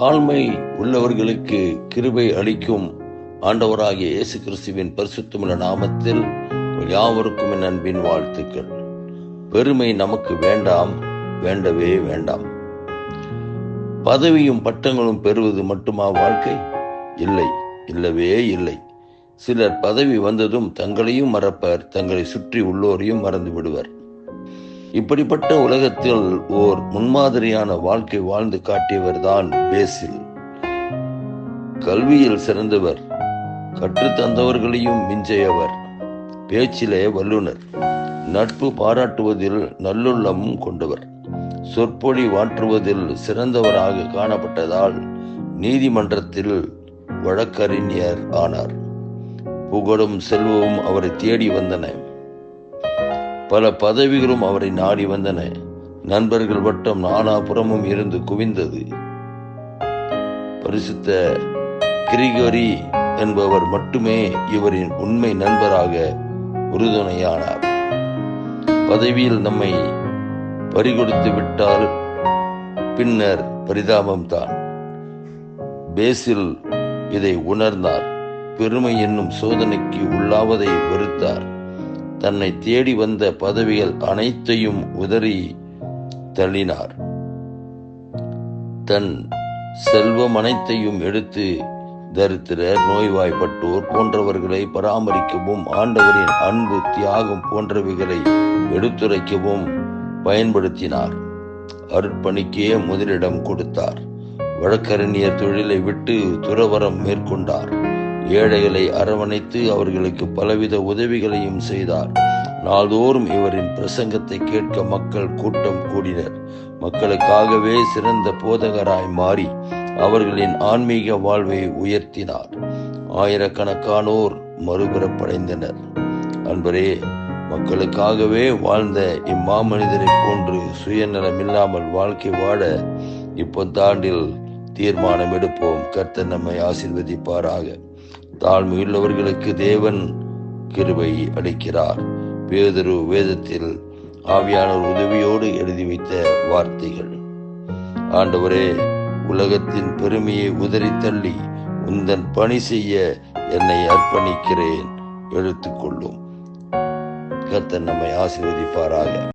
தாழ்மை உள்ளவர்களுக்கு கிருபை அளிக்கும் ஆண்டவராகிய இயேசு கிறிஸ்துவின் பரிசுத்தமுள்ள நாமத்தில் யாவருக்கும் என் அன்பின் வாழ்த்துக்கள். பெருமை நமக்கு வேண்டாம் வேண்டவே வேண்டாம். பதவியும் பட்டங்களும் பெறுவது மட்டுமா வாழ்க்கை? இல்லை இல்லவே இல்லை. சிலர் பதவி வந்ததும் தங்களையும் மறப்பர் தங்களை சுற்றி உள்ளோரையும் மறந்து விடுவர். இப்படிப்பட்ட உலகத்தில் ஓர் முன்மாதிரியான வாழ்க்கை வாழ்ந்து காட்டியவர்தான் பேசில். கல்வியில் சிறந்தவர் கற்றுத்தந்தவர்களையும் மிஞ்சையவர் பேச்சிலே வல்லுனர் நட்பு பாராட்டுவதில் நல்லுள்ளமும் கொண்டவர் சொற்பொழி வாற்றுவதில் சிறந்தவராக காணப்பட்டதால் நீதிமன்றத்தில் வழக்கறிஞர் ஆனார். புகழும் செல்வமும் அவரை தேடி வந்தன. பல பதவிகளும் அவரை நாடி வந்தன. நண்பர்கள் வட்டம் நாலாபுறமும் இருந்து குவிந்தது. பரிசுத்த கிரிகரி என்பவர் மட்டுமே இவரின் உண்மை நண்பராக உறுதுணையானார். பதவியில் நம்மை பறிகொடுத்து விட்டால் பின்னர் பரிதாபம்தான் பேசில் இதை உணர்ந்தார். பெருமை என்னும் சோதனைக்கு உள்ளாவதை வெறுத்தார். தன்னை தேடி வந்த பதவிகள் அனைத்தையும் உதறி தள்ளினார். தன் செல்வம் அனைத்தையும் எடுத்து தரித்திரர் நோய்வாய்ப்பட்டோர் போன்றவர்களை பராமரிக்கவும் ஆண்டவரின் அன்பு தியாகம் போன்றவைகளை எடுத்துரைக்கவும் பயன்படுத்தினார். அருட்பணிக்கே முதலிடம் கொடுத்தார். வழக்கறிஞர் தொழிலை விட்டு துறவரம் மேற்கொண்டார். ஏழைகளை அரவணைத்து அவர்களுக்கு பலவித உதவிகளையும் செய்தார். நாள்தோறும் இவரின் பிரசங்கத்தை கேட்க மக்கள் கூட்டம் கூடினர். மக்களுக்காகவே சிறந்த போதகராய் மாறி அவர்களின் ஆன்மீக வாழ்வை உயர்த்தினார். ஆயிரக்கணக்கானோர் மறுபிறப்படைந்தனர். அன்பரே மக்களுக்காகவே வாழ்ந்த இம்மாமனிதரை போன்று சுயநலமில்லாமல் வாழ்க்கை வாழ இப்பொத்தாண்டில் தீர்மானம் எடுப்போம் கர்த்தர் நம்மை ஆசிர்வதிப்பாராக. தாழ்மையுள்ளவர்களுக்கு தேவன் கிருபை அளிக்கிறார். பேதரு வேதத்தில் ஆவியானவர் உதவியோடு எழுதி வைத்த வார்த்தைகள். ஆண்டவரே உலகத்தின் பெருமையை உதறி தள்ளி உந்தன் பணி செய்ய என்னை அர்ப்பணிக்கிறேன். எடுத்துக்கொள்ளும் கத்தன் நம்மை ஆசீர்வதிப்பாராக.